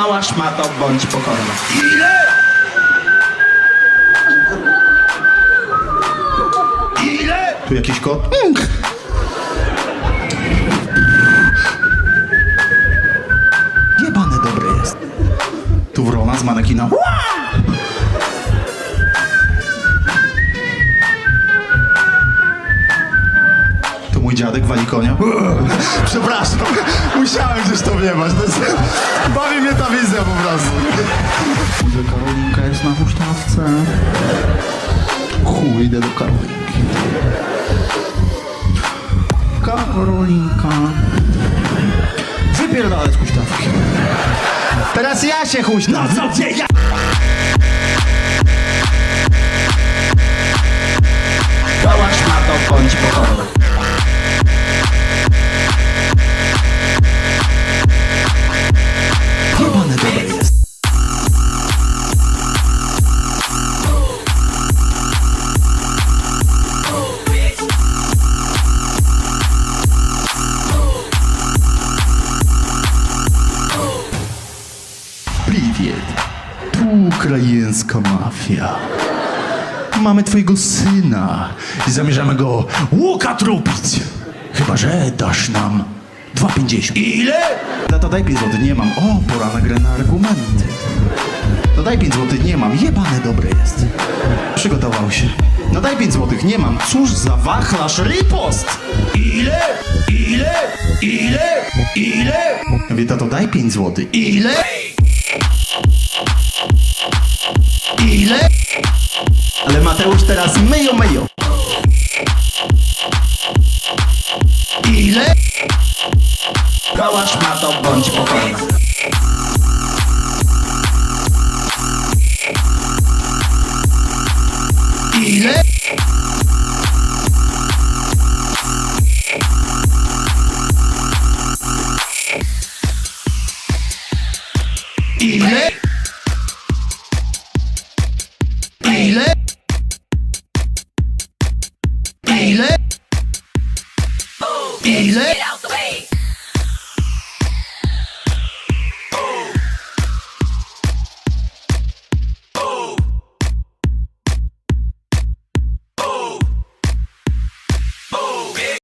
Mała szmato, bądź pokorna. Ile? Tu jakiś kot? Jebane dobre jest. Tu wrona z manekina. Dziadek wali konia. Przepraszam, musiałem gdzieś to wjebać. To jest... Bawi mnie ta wizja po prostu. Że Karolinka jest na huśtawce. Chuj, idę do Karolinki. Karolinka. Wypierdalać huśtawki. Teraz ja się huśtam. No co cię ja... Sowiet. Tu ukraińska mafia. Mamy twojego syna i zamierzamy go łukatrupić. Chyba, że dasz nam 2,50. Ile? Tata, daj 5 zł, nie mam. O, pora na grę na argumenty. No daj 5 zł, nie mam. Jebany dobry jest. Przygotował się. No daj 5 zł, nie mam. Cóż za wachlarz ripost! Ile? Ile? Ile? Ile? Wie, tato, daj 5 zł. Ile? Ile? Ale Mateusz teraz myjo, myjo. Ile? Mała szmato, bądź pokorna. Ile? Ile? Get out the way.